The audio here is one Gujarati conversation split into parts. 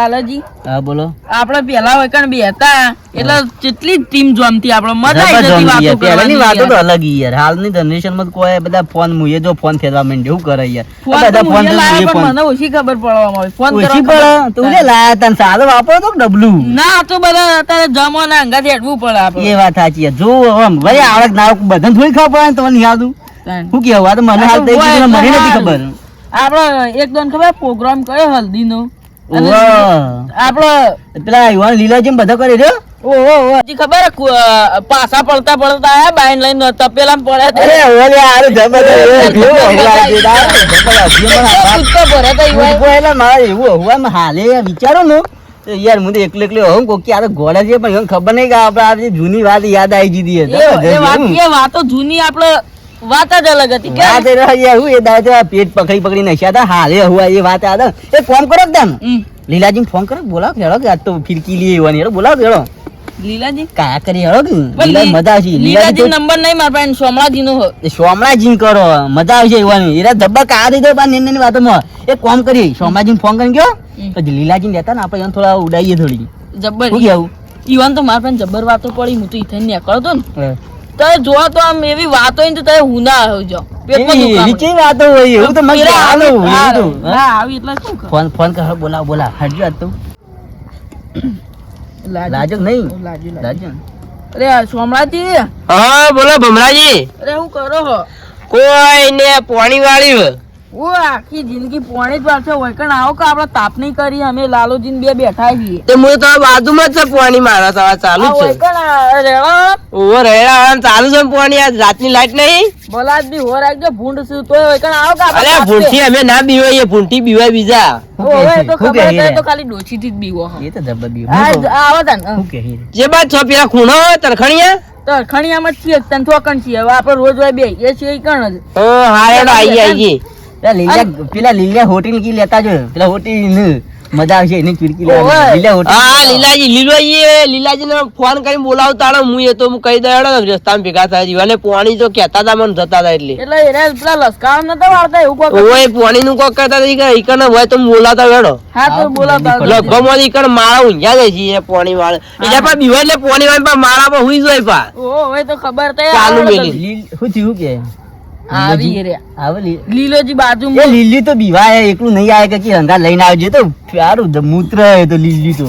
લાલાજી હા બોલો. આપણે પેલા હોય કણ બે હતા એટલે કેટલી ટીમ જોમતી આપણે મજા આવી જતી યાર. વાતો તો અલગ યાર. હાલની જનરેશનમાં કોઈ બધા ફોન મુયે જો ફોન ફેરવા માંડે શું કરે યાર. બધા ફોન ફોન મને ઓછી ખબર પડવામાં આવે. ફોન ઓછી પડે? તું લે લાયા તન સાદો વાપરો તો ડબલુ? ના તો બધા અત્યારે જમવાના અંગાથી હેડવું પડે આપણે. એ વાત સાચી જો આમ ભાઈ આવક ના બધા થોડી ખબર પડે તમને યાદ શું કેવું આ તો મને હાલ દીકરીને મને નથી ખબર. આપણે એક દોન ખબર પ્રોગ્રામ કયો હલ્દીનો? આપણે પેલા યુવાન લીલાજી બધા કરે છે? ઓહો. ખબર હે, પડતા પડતા આયા બાઈન લઈને પડ્યા અરે ઓલે આરે મને એવું હવા હાલે વિચારો ને. યાર હું તો એકલો એકલો હોઉં કોક કે આ ગોળા છે પણ ખબર નહીં કે આપણે આ જૂની વાત યાદ આવી જીધી એ વાત એ વાતો જૂની આપણે વાત જ અલગ હતી કે વાત એ રહી હું એ દાડે પેટ પકડી પકડી નશ્યા હતા હાલે હુવા એ વાત યાદ એ ફોન કરો કે તને લીલાજી ફોન કરો બોલાવ કે હેડો કે આજ તો ફિરકી લઈ આવવાની હેડો બોલાવ હેડો. લીલાજી? કા કરી હેડો કે? લીલા મજા આવશે. લીલાજી નંબર નહીં માર પાસે સોમળાજી નો સોમનાજી કરો મજા આવશે એવાની. એરા ધબ્બા કા દીધો બા નેની નેની વાતોમાં. એ કોમ કરી સોમનાજી ફોન કરી ગયો. તો લીલાજી લેતા ને આપણે એને થોડા ઉડાઈએ થોડી જબ્બર. શું કેવું ઈવન તો માર પાસે જબ્બર વાતો પડી હું તો ઈથે નીકળતો ને. તો જોવા તો આમ એવી વાતો હોય ને તો આવ્યો જો. વાતો હોય? એવું મને હા, એવું તો. હા, આવી એટલે શું ફોન ફોન કર બોલાવ બોલા. હટજો આજ લાજો. નહીં? લાજુ, લાજુ. લાજો. અરે આ હા બોલો ભમરાજી. અરે હું કરો કોઈ ને પાણી વાળ્યું ઓ આખી જિંદગી પોણી જ વાર હોય કણ આવો કે આપણે તાપ નહીં કરી અમે લાલુજી બે બેઠા છીએ. તો હું તો બાજુમાં જ છે પોણી મારા સવા ચાલુ છે. ઓવર રેડા. ચાલુ છે પોણી પાણી? આ રાતની લાઈટ નહીં? બોલાજ બી હો રાખજો ભૂંડ સુ તો હોય કણ આવો કે અરે ભૂંઠી અમે ના બીવાઈએ ભૂંઠી બીવાય બીજા. ઓ, હવે તો ખબર છે? છે તો ખાલી ડોશીથી જ બીવો એ તો જબ્બર આવો તાન. બાદ છો પેલા ખૂણો તરખણીયા? તો ખણિયામાં જ છીએ તને થોકણ છીએ આપણે રોજ હોય બે એ છીએ કણ જ. હા હારેડો આઈએ આઈએ પેલા લીલિયા પેલા લીલિયા હોટેલ કી લેતા જો પેલા હોટેલ મજા આવશે એની ચીડકી લીલા હોટેલ. હા લીલાજી લીલો લીલાજી ને ફોન કરીને બોલાવતા હું એ તો હું કહી દઉં રસ્તામાં ભેગા થાય છે. અને પાણી તો કહેતા હતા મને જતા હતા એટલે. એટલે એને પેલા લસકાવા નતા વાળતા એવું કોઈ ઓય પાણી નું કોક કરતા હતા ઈ ઈકણ હોય તો બોલાતા વેડો હા તો હા, હતા. લગભગમાં ઈકણ માળા ઊંઝા જાય છે એ પાણી વાળે. એટલે પણ બીવા એટલે પાણી વાળે પણ માળા પર હુઈ જાય પા. ઓ હવે તો ખબર તો ચાલુ મેલી. લીલ- શું થયું કે? આવી રે આવે લીલોજી બાજુ એ લીલી તો બીવાય એકલું નહીં આવે કે રંગા લઈને આવજે. તો સારું મૂત્ર હે તો લીલી તો.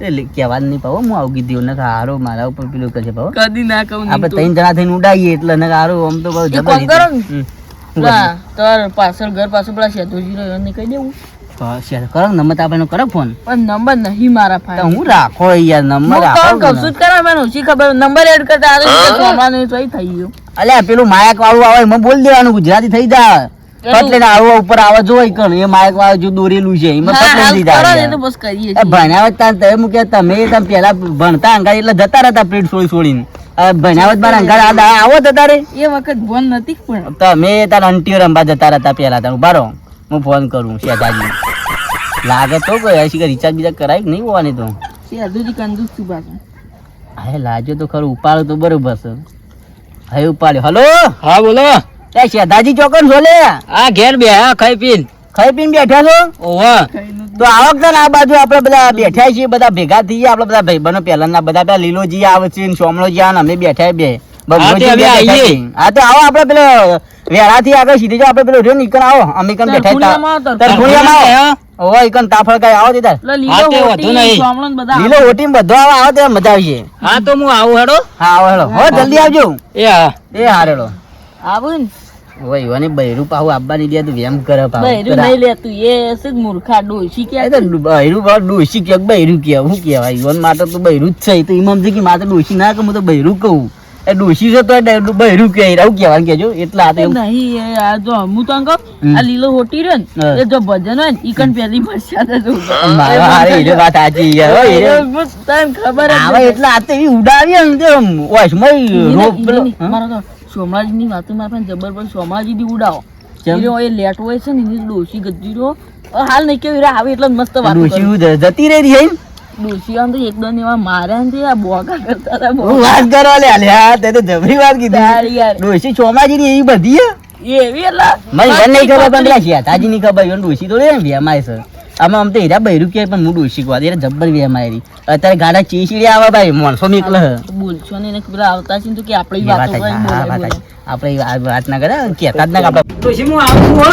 એ કહેવા જ નહીં પાવો હું આવું કીધું ને હારો મારા ઉપર પેલું કરશે પાવો કદી ના કહું આપણે ત્રણ જણા થઈને ઉડાઈએ એટલે ને હારો આમ તો બહુ એ જબર કરો ને. પાછળ ઘર પાછળ પેલા શેતુજી રહ્યો ને કહી દેવું. શેર કરો નંબર આપણે કરો ફોન. પણ નંબર નહીં મારા તો હું રાખો યાર નંબર હું રાખો કશું જ કરા મને ઓછી ખબર નંબર એડ કરતા આ તો થઈ ગયું. અલ્યા પેલું માયક વાળું આવે એમાં બોલ દેવાનું ગુજરાતી થઈ જાય. એટલે આવો ઉપર આવે જો કણ એ માયક વાળું જો દોરેલું છે એમાં પટલે પટ કરીએ એ ભણાવત તાન તમે મૂક્યા તમે તમે પેલા ભણતા અંગાર એટલે જતા રહેતા પ્લેટ છોડી છોડીને ભણાવત મારા અંગાર આ આવો જતા રે. એ વખત ફોન નથી પણ તમે તાર અંટીઓ રંબા જતા રહેતા પેલા તાર બારો. હું ફોન કરું શેજાજી લાગે તો કોઈ હશે કે રિચાર્જ બીજા કરાય નહીં હોવાની તો. શેજુજી કંદુસ છું પાછું. હા લાજો તો ખરું ઉપાડો તો બરોબર છે. હવે ઉપાડ્યો. હલો? હા બોલો. એ શેધાજી ચોકન છો લે? આ ઘેર બે હા ખાઈ પીન. ખાઈ પીન બેઠા છો? ઓહો. તો આવક ને આ બાજુ આપણે બધા બેઠા છીએ બધા ભેગા થઈએ આપણે બધા ભાઈબંધો પહેલાના બધા પેલા લીલોજી આવે છે ને સોમળોજી આવે ને અમે બેઠા બે. હા, તે આવો આપણે પેલો વેરાથી આગળ સીધી જો આપણે પેલો રહ્યો નીકળ આવો. અમે ઈકન બેઠા આવો. ઓય ઈકન તાફળ કાંઈ આવો દીધા? એટલે હા, લીલો તે વધુ નહીં. સોમલો ને બધા લીલો ઓટી બધો આવે આવો ત્યારે મજા આવશે હા તો હું આવું હેડો. હા આવો હેડો. હો જલ્દી આવજો. એ હા. એ હા હેડો આવું ઓય ઈવાની બૈરું પાહુ આપવાની દે તું વેમ કરે પાહુ. બૈરું નહીં લેતું. એ મૂર્ખા ડોશી કે તો બૈરું બા ડોશી કે બૈરું કે શું કહેવાય? ઈવન માટે તો બૈરું જ છે. તો ઈમામ છે કે મારે ડોશી ના કહું હું તો બૈરું કહું. એ ડોશી છે તો એ બૈરું કે આવું કહેવાનું કેજો એટલે આ તો એવું નહીં આ જો હું તને કહું આ લીલો હોટી રહ્યો ને એ જો ભજન હોય ને ઈ પહેલી. હારે વાત સાચી યાર હો, એ તને ખબર આવે. એટલે આ તો એવી ઉડાવી તે રોપ? મારો તો સોમરાજની વાતો મારા પાસે જબરજસ્ત સોમરાજથી ઉડાવો કેમ? એ લેટ હોય છે ને એની ડોશી ગજ્જી રહ્યો હાલ નહીં કેવી આવે એટલે મસ્ત વાત ડોશી જતી રહી રહી આમ તો એવા માર્યા ને આ બોગા કરતા હતા હું વાત કરો લે અલ્યા તે તો જબરી વાત કીધી. યાર. ડોશી ચોમાજી ની એવી બધી એવી એટલે મને મને નહીં ખબર પણ પેલા શેઠાજી ની ખબર ઈવન ડોશી તો રે ને ભેમાય છે. આમાં આમ તો હીરા બૈરું કે પણ હું ડોશી કવા દે જબ્બર વે મારી અત્યારે ગાડા ચીચડી આવે ભાઈ માણસો નીકળે. બોલશો ને પેલા આવતા છે તો કે આપણે વાત. આપણે ના કરે કેતા જ ના આપણે ડોશી હું આવું હો.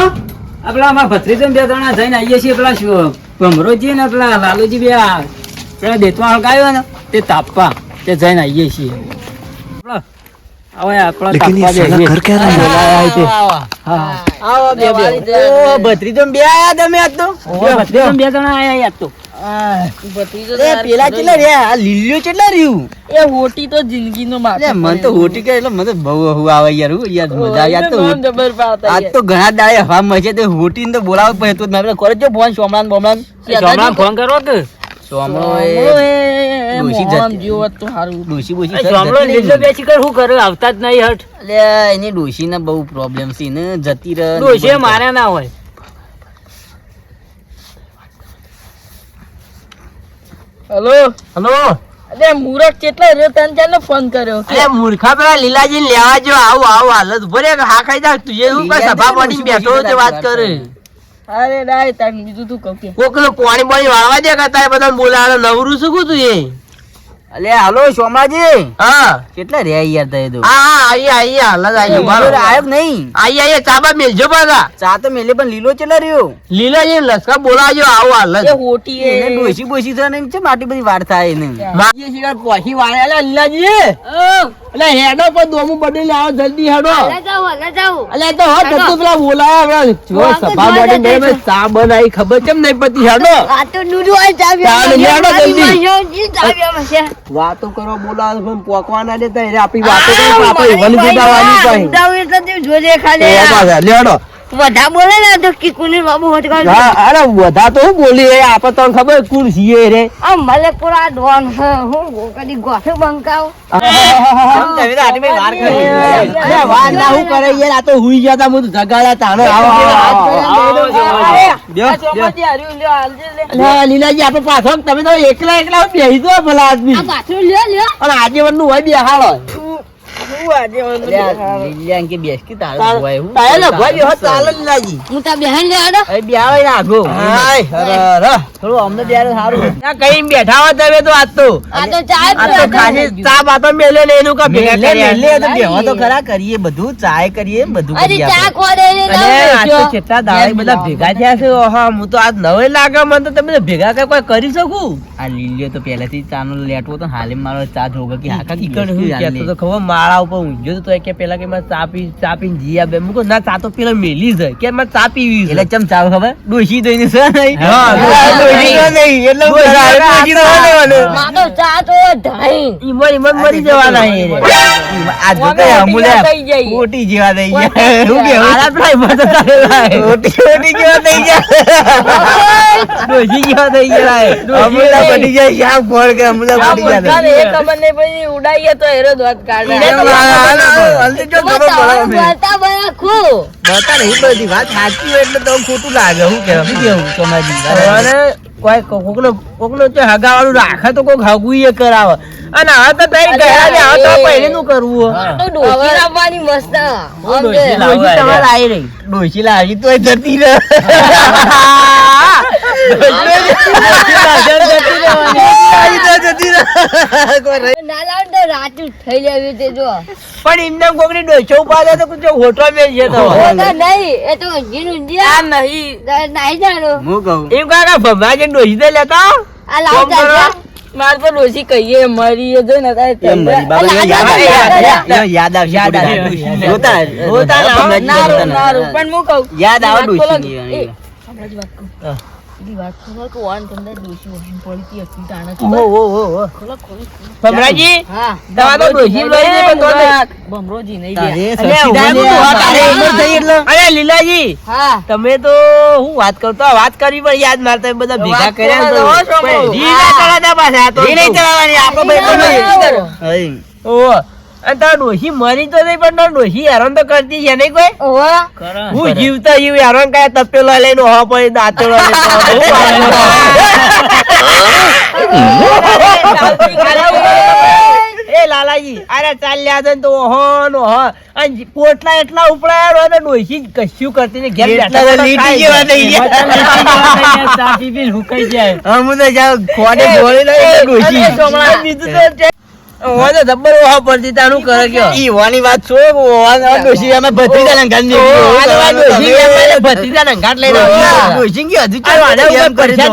આ પેલા અમારા ભત્રીજો ને બે ત્રણ જઈને આવીએ છીએ પેલા શું ભમરોજી ને પેલા લાલુજી બે આ પેલા દેતવા હળગાવ્યો ને તે તાપવા તે જઈને આવીએ છીએ. હવે આપણા તાપવા જઈએ. બોલાયા છે. આવો. બે બે. ઓ ભત્રીજો બે આયા તમે આજ તો? ભત્રીજો બે જણા આયા યાદ તો. આ, ભત્રીજો એ તાર પેલા કેટલા રહ્યા? આ લીલ્યો કેટલા રહ્યું? એ હોટી તો જિંદગી નો મને તો હોટી કે એટલે મને બહુ આવે યાર હું યાર મજા તો આજ તો ઘણા દાડે હવા મજે તે હોટી ને તો બોલાવો પછી તો મેં કરે જો ફોન સોમણાન બોમણાન સોમણાને ફોન કરો કે? એ એ- એ બહુ પ્રોબ્લેમ છે ને જતી રહે ને ડોશીએ બધું. માર્યા ના હોય. હલો? હલો? અરે મુરત કેટલા રહ્યો? તને ચાલો ફોન કર્યો. અરે મૂર્ખા પેલા લીલાજી લેવા જો આવું આવું હાલત ભરે હા ખાઈ જા તું કઈ સભા બેઠો વાત કરે. અરે ડાય તાન બીજું તું કહું કે. કોક પાણી પાણી વાળવા દે કરતા બધા બોલાવે નવરું શું કું તું એ? અલે હાલો સોમાજી. હા. કેટલા રહ્યા યાર તય તો? હા હાલ જ આઈએ મારો બરાબર આયો નહીં? આઈએ આઈએ ચાબા મેલજો બાલા ચા તો મેલે પણ લીલો ચલા રહ્યો? લીલાજી લસકા બોલાજો આવો હાલ એ જ હોટી એ. એ બોસી બોશી છે ને એમ ચેમ બધી વાર થાય એને? માગીએ શિકાર પોહી વાળેલા લીલાજી એટલે હેડો પર દોમું બદલી લાવો જલ્દી હેડો. અલે તો હો થતું પેલા બોલાયા જો સભા પડીને બે ચા બનાવી ખબર કેમ નહીં પતી હેડો. ચાલ, હેડો જલ્દી. વાતો કરો બોલાવો પણ પોકવાના દેતા એટલે આપી વાતો કરી આપણે વન જુદાવાની પાછી લેડો બધા બોલે ને તો કીકુની બાબુ હોટ કાઢ હા અરે વધા તો હું બોલી આપણે તને ખબર કોણ સીએ રે? આ મલેપુરા ડોન છે હું કદી ગોઠે બંકાવ. તમે તો આટમે વાર કરી. અરે વાત ના હું કરે યાર આ તો હુઈ ગયા તા હું તો જગાડ્યા આવો આ લીલાજી આપણે પાછો તમે તો એકલા એકલા બેહી દો ભલા આદમી. આ પાછું લ્યો લ્યો. અને આજે વનનું હોય બેહાડો શું લીલિયા કે કે ના ચા ચા ને કા કરીએ બધું ચાય કરીએ બધું ચા. ને ભેગા થયા છે ઓહા હું તો આજ નવે લાગે મને તો તમે ભેગા કઈ કોઈ કરી શકું આ લીલીઓ તો પહેલાથી ચાનો લેટવો તો હાલે મારો ચા જોગો કે હાકા કીકણ હું કહેતો તો ખબર માળા ઉપર ઊંઘ્યો તો કે પેલા કે મારે ચા પી ચા પીને જીયા બે. મુકો ના ચા તો પેલા મેલી છે કે મારે ચા પીવી એટલે ચમ ચાવ ખબર? ડોશી દઈને છે નહીં. હા, ડોશી નહીં. એટલે. ચા તો ઢાઈ ઈમન ઈમન મરી જવાના હે આ જો કઈ અમુલે. ખોટી જેવા થઈ ગયા. શું કેવું? આલા પેલા ઈમન તો તારે લાય. ખોટી ખોટી જેવા થઈ ગયા. ડોશી કેવા થઈ ગયા. લાય. પડી જાય શ્યામ ફોડ કે અમૂલ્ય પડી જાય. એક અમને પછી ઉડાઈએ તો હેરો દોત કાઢે. બધી વાત સાચી હોય એટલે તો ખોટું લાગે શું કહેવાય? કેવું તમારી કોઈ કોકનો કોકનો હગાવાળું રાખે તો કોક હગું એ કરાવે. અને હવે તો તઈ ગયા ને હવે તો પહેલે નું કરવું તો ડોસી લાવવાની મસ્ત ડોશી તમારે આવી રહી. ડોસી લાવી તો જતી રહે કોઈ રહી- ના લાવ તો રાતું થઈ લેવી પણ એમને કોકની ડોસો ઉપાડે તો કુછ હોટો છે તો નહીં એ તો આ નહીં. નહીં જાણો. હું કહું? એમ કાકા ભમાજે ડોસી દે લેતા આ લાવ. ચાલ મારે તો ડોશી કહીએ મરી એ જોઈ ને તારે મરી બાબા યાદ આવે, યાદ ના, ના. પણ હું કહું. યાદ જ વાત કહું. હા. પેલી વાત ખબર કે વાન તમને ડોશી વાન પડી હતી તાણે ઓ, ઓ, ઓ, ઓ. ખોલો ખોલો ભમરાજી હા તમારે તો ડોશી લઈ જઈ પણ તો નહીં. નહીં તારે બે અલે, સસી ઊભા દાદુ રહો, તો તારે તારે થઈ એટલે. અરે લીલાજી હા તમે તો હું વાત કરતો વાત કરી પણ યાદ મારતા બધા ભેગા કર્યા કરો તો? જી ના પાછા નહીં ચલાવવાની, આપણો ભાઈ તો નહીં. હઈ. ઓહો. અને તારા ડોશી મરી તો નહીં પણ તારા હેરાન તો કરતી છે નહીં કોઈ હું જીવતા જીવ હેરાન કયા તપેલો લઈને હો પછી દાંતેલો લઈને હું વાંધો. એ લાલાજી અરે ચાલ્યા છે ને તો ઓહો નો અને પોટલા એટલા ઉપડાયા રહો ને ડોશી કશું કરતી નહીં ઘેર બેઠા લીટી જેવા થઈ ગયા. ચા પી હુકાઈ જાય હા, હું તો જાઉં ખોડે બોલી લઈ ડોહી. અને બીજું તો ઓહો તો જબ્બર ઓહો પડતી તાનું કરે કયો? ઈ વાની વાત છો વાત અમે ભત્રીજાના ઘરની ઓહો, આ તો વાત ડોશી કે તમે- અમારે ભત્રીજાના અંગાત લઈને ડોશી કે હજુ આ વાડા ઉપર કરી દો?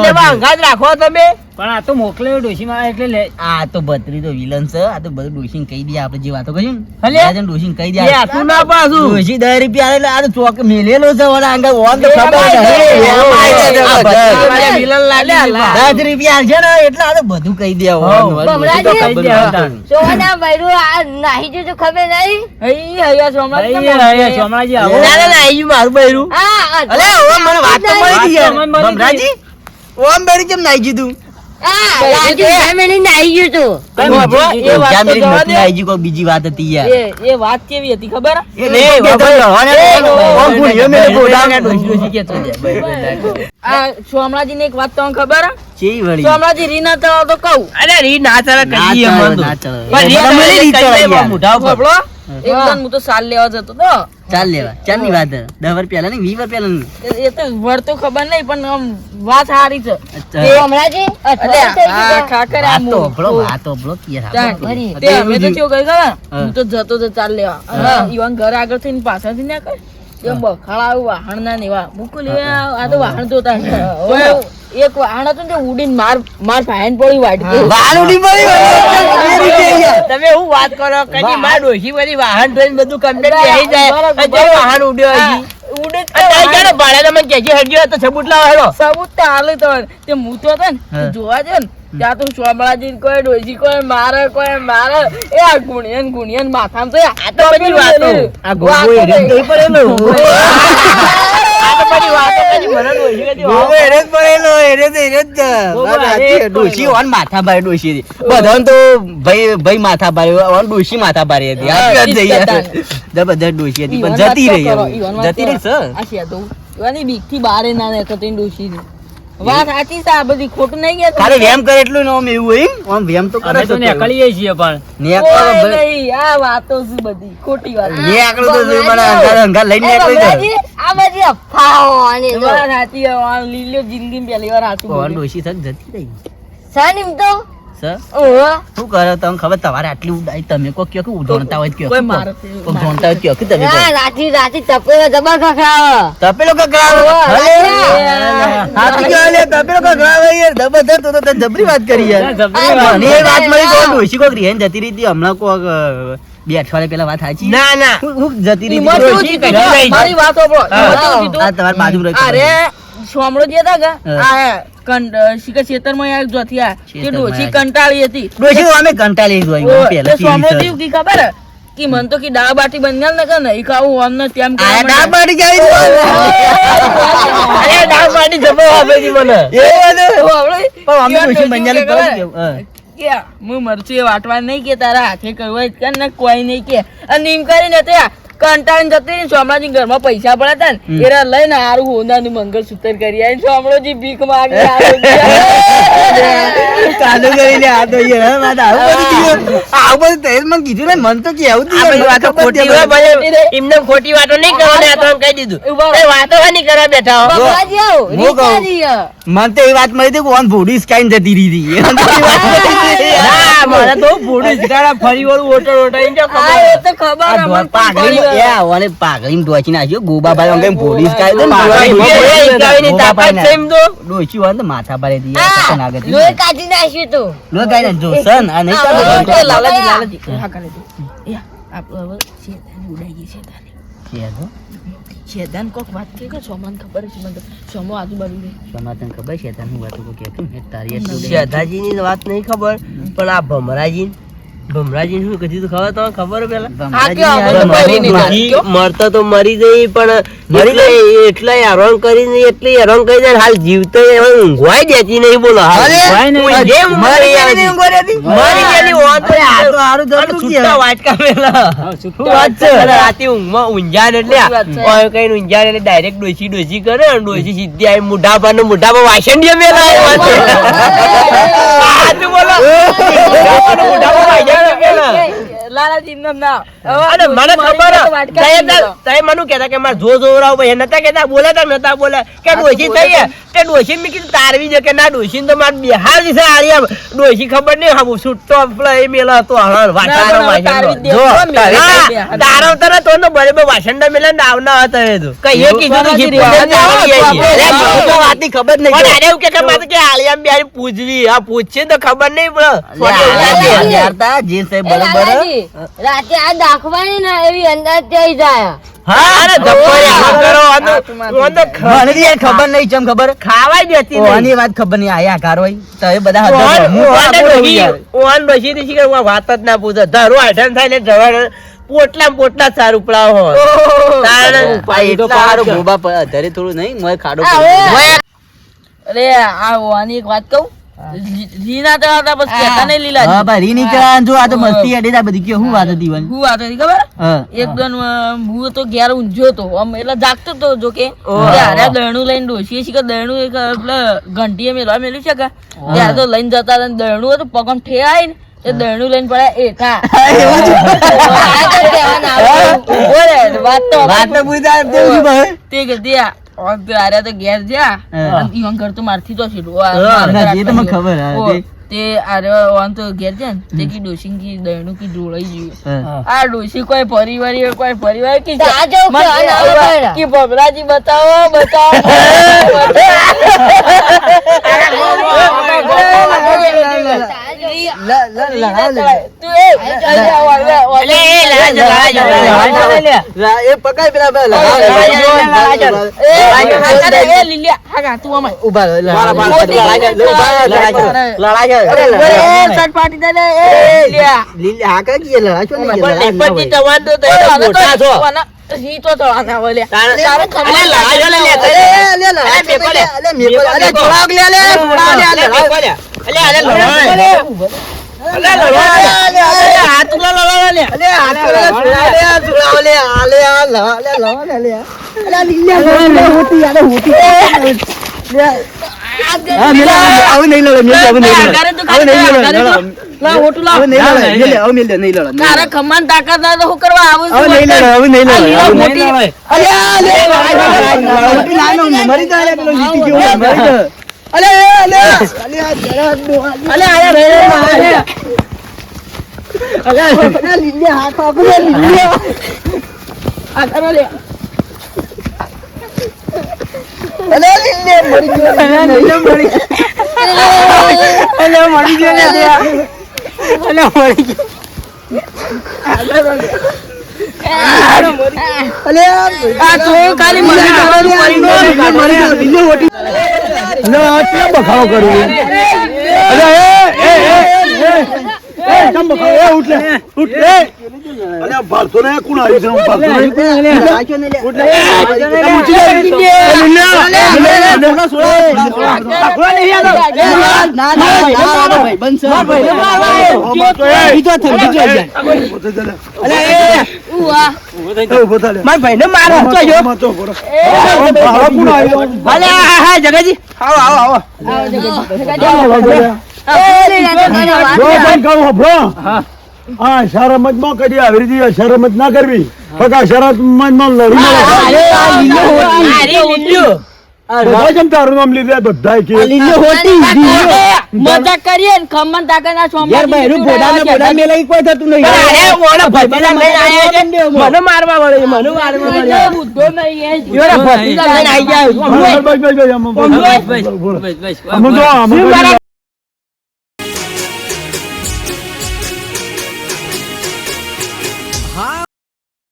રાખો તમે? પણ આ તો મોકલ્યો ડોશીમાં એટલે લે. આ તો બત્રી તો વિલન છે. આ તો બધું ડોશીને કહી દે આપણે જે વાતો કહ્યું ને. રાજાને ડોશીને કહી દે. આ તું ના પાછું ડોશી 10 રૂપિયા એટલે આ તો ચોક મેલેલો છે વાળા આંગા ઓન તો ખબર આ વિલન. લાગે 10 રૂપિયા છે ને એટલે આ તો બધું કહી દે. સોના બૈરું આ નાહી જો ખબર નહીં હઈ, હૈયા અહીંયા, આવશે? સોમલાજી આવો. ના ના ના આઈ મારું બૈરું આ અલે મને વાત તો મળી ગઈ. ભમરાજી ઓમ બેરી કેમ નાઈ કીધું બીજી વાત હતી યાર. એ કેવી હતી ખબર? એક વાત તમને ખબર? હે? ચેવી રીના તળાવ તો કઉ અરે રી ના એકદમ હું તો સાલ લેવા જતો તો ચાલ લેવા. ચાલની વાત દસ વાર પહેલા નહીં વીસ વાર પહેલા નહીં. એ- તો વર તો ખબર નહીં પણ આમ વાત સારી છે. આ ખાકર આ તો હોભળો, વાત તો હોભળો, કે તે અમે તો કેવું કહ્યું ખબર? હું. તો જતો તો ચાલ લેવા. ઈવન ઘર આગળ થઈને પાછળથી ના કર. એમ બખાળા આવું વાહણ ના નેવા મુકુલ આ આ તો વાહણ જોતા એક વાહણ હતું ને ઉડીને માર માર ફાઈન પડી વાટકી. વાલ ઉડી પડી. તમે હું વાત કરો? કદી માર ડોશી બધી વાહન જોઈને બધું કમ્પ્લીટ થઈ જાય. જે વાહન ઉડ્યો હજી. ઉડે જ તો. ભાડે તમે તો સબૂત લાવો હેડો. સબૂત તો હાલે તો તે હું તો હતો ને જોવા છે ને ત્યાં તું સોમળાજી કોઈ ડોસી કોઈ મારે કોઈ મારે. એ આ ગુણિયન ગુણિયન માથામાં તો આ તો બધી વાતો. આ ગોગો એ રેત નહીં પડેલો. આ તો બધી વાતો કદી મને ડોશી ડોશી. ઓન માથા ભારે ડોશી હતી. બધાને તો ભાઈ ભાઈ માથા ભારે ઓન ડોશી માથા ભારે હતી. જબરદસ્ત ડોશી હતી પણ જતી રહી જતી રહી. સર એવાની બીકથી બારે ના નીકળતી ડોશીની. વાત સાચી છે આ બધી ખોટું નહીં ગયા ખાલી વેમ કરે એટલું ને અમે એવું એમ આમ વેમ તો કરે અમે તો છે નીકળીએ છીએ પણ નેકળો નહીં આ વાતો છે બધી ખોટી વાત નેકળો તો જોઈ મને અંધાર અંધાર લઈને એ નીકળી આ બધી અફાઓ અને વાત સાચી છે. આ લીલો જિંદગી પહેલી વાર સાચું ઓન બોલ્યું. ડોશી થક જતી રહી સાનીમ તો. શું કરો તમે ખબર તમારે આટલી ઉડાઈ તમે કોઈ કયો કે ઉડોણતા હોય કયો કોઈ કે મારે કોઈ તે- ઉડોણતા હોય કયો કે તમે રાતી રાતી તપેલો જબર ખખડાવો. તપેલો કકડાવો. હલે. હાથી ગયો લે, તપેલો કકડાવો યાર. જબરદસ્ત તો તો તને જબરી વાત કરી યાર. જબરી વાત. મને એ વાત મળી તો ડોશી કોક જતી રહી હમણાં કોક, બે અઠવાડિયા પેલા વાત સાચી ના ના હું- જતી રહી. મારી વાત? આ તમારી બાજુમાં રહી અરે સોમળો જે હતા કે આ કંડ ખેતરમાં આ. જોથી આ કે ડોશી કંટાળી હતી. ડોશી અમે કંટાળી જોઈ પહેલાથી સોમળો ઈ કી ખબર કે મન તો કી દાળ બાટી બંધાલ ને કે નહીં ખાવું આમ ને તેમ આ કરવા દાળ બાટી છે? અરે દાળ જબો આવે જી મને. એ આવડે? પણ અમે ડોશી ડોશી બંજાને કે કે, હા. કે મરચું વાટવા નહીં કે તારા હાથે કરવું હોય કે ને કોઈ નહીં કે. અને નીમ કરીને ત્યાં કંટાળીને જતી રહી સોમરાજી ઘરમાં પૈસા પડ્યા હતા ને એરા લઈને હારું હોનાનું મંગળસૂત્ર કરી આવી સોમળોજી ભીખ માગે ચાલુ કરી લે આ તો યાર, વાત આવું બધું. આવું બધું તે જ મને કીધું ને મન તો કેવું આ બધી વાતો ખોટી હોય ભલે એમને ખોટી વાતો નહીં કરવાની આ તો કહી દીધું. એ વાતો નહીં કરવા બેઠા હો. હું કહું. મને તો એ વાત મળી હતી કે ઓન ભૂડી સ્કાઈન જતી રહી હતી મને તો ભૂડી ફરી વળું એમ ખબર તો ખબર આ અમને ઢોર પણ પાઘડી ખબર. એ આવવાને પાઘડીમાં ઢોચી નાખ્યો ગોબાભાઈ આમ ભૂડી સ્કાઈ દે ને પાઘડી ભૂડી એ એકાવીની તાકાત છે એમ તો. હોય માથા કાઢી નાખ્યું તું. લાલાજી લાલાજી. હા કરે છે આપણો ઉડાઈ ગઈ. શેતાન કોક વાત કે કે સોમાન ખબર છે મને સોમો આજુબાજુ રે. સોમા તને ખબર છે વાત વાતો કહેતું ને તારી. શ્રદ્ધાજીની વાત નહીં ખબર પણ આ ભમરાજી ભમરાજી શું કીધું તું ખબર તમને ખબર પેલા? કરી નહીં. મરતા તો મરી જઈ પણ મરી ગઈ એટલા હેરાન કરીને એટલી હેરાન કરી જાય હાલ જીવતો ઊંઘવાય દેતી નહીં બોલો? રાતે ઊંઘમાં ઊંઝાણ એટલે કઈ ઊંઝાણ એટલે ડાયરેક્ટ ડોસી ડોસી કરે અને ડોસી સીધી આવી મોઢા પર ને મોઢા પર વાસણ દે મેલા બોલો. મોઢા પર પર વાસણ ela, ela. Ei, ei, ei. Lalaji એમ ના અને મને ખબર તો લો. મને કહેતા કે માર જો જોવરાવ ભાઈ નતા કહેતા બોલાતા નતા બોલે કે ડોશી થઈ તે. ડોશી મી કીધું તારવી છે કે ના ડોશી તો માર બિહાર છે આર્યા ડોશી ખબર નહીં હા છૂટતો પેલો એ મેલા તો હળ ના, તારવી જ જો. તારો તને તો નો બરે વાસણના મેલા ના હતા એ તો. કઈ એ કીધું તો જીપ રેવા તો વાતની ખબર જ નહીં પણ એવું કે કે મારે કે આલિયામાં બેહારી પૂછવી. આ પૂછશે તો ખબર નહીં પણ. જે છે એ બરોબર રાતે આ દાખવાની ના એવી અંદર થઈ જાય. ખબર નહીં ચમ ખબર? ખાવાય ઓની વાત ખબર નહીં આયા તો એ બધા ઓન- જ ના પૂછો. ધરો આઠન થાય ને જવા પોટલા પોટલા સારું પડાવ થોડું નહીં મોય ખાડો. અરે આ ઓની એક વાત કહું. લી- લીના તો હતા બસ કહેતા નહીં હા ભાઈ રીની નીકળ્યા જો આ તો મસ્તી અડી તા બધી કે હું વાત હતી વન હું વાત હતી ખબર? એકદમ હું તો ઘેર ઊંઝ્યો તો આમ એટલે જાગતો તો જો કે. ત્યારે દણું લઈને ડોશીએ કે દણું એક ઘંટીએ મેલવા મેલ્યું છે કે? ત્યારે તો લઈને જતા હતા દણું હતું પગમ ઠેવાય ને એ દરણું લઈને પડ્યા રહે, વાત તો વાત તો પૂરી થાય તે કે ત્યાં ઓન તો આર્યા તો ગેસ. અને ઈવન ઘર તો મારથી તો છે મને ખબર, તે. ઓન તો ઘેર છે ને, તે કી ડોશી કી દયણું કી ઢોળાઈ ગયું આ ડોશી કોઈ પરિવાર કોઈ પરિવાર કી કે બબલાજી બતાવો બતાવો લડાઈ લડવા. અલે, લીલી હાથ આપો ને, લીલી. આ કરો લે. અલે, લીલી, મરી ગયો, અલે, લીલી, મરી ગયો. અલે, મરી ગયો, લે, લે. અલે, મરી ગયો. અલે, આ તો ખાલી મરી જવાનું. મરી ગયો, લીલી અલે, આ કેમ બખાડો કર્યો? અલે, એ, એ, એ, એ, એ, એ, ઉઠ લે, ઉઠ લે. અલ્યા ભારતો ને કોણ આવી છે હું ને ઉઠ લે. એ, ઊંચી જા, લીલી. એ, લીલી. લીલી, થોડા સોડા. બખાડો નહીં આલો. એ, ના, ના, ના, ના, ના, ભાઈ, બંધ છે. બીજો થયો, બીજો જાય. પોતે ચાલે. અલે, એ, ઉ આ. એ ઊભો થા લે. મારા ભાઈને મારો હતો જો. આમાં તો બોલો. આમ ભાડો કોણ આવ્યો? અલે, હા, હા, જગાજી. આવો, આવો, આવો. આવી રીતે ના કરવી પગા લડી આ. બધા કેમ તારું નામ લીધે કે લીલો. મજાક કરીએ ને યાર, બોડા કોઈ થતું નહીં. અરે, આયા છે. મને મારવા વળે મને મારવા વળે એ નહીં એ જ. ઈવોના લઈને આઈ ગયા. બસ, બસ, બસ, બસ, બસ, બસ, બસ, બસ. આમાં જો, આમાં જો.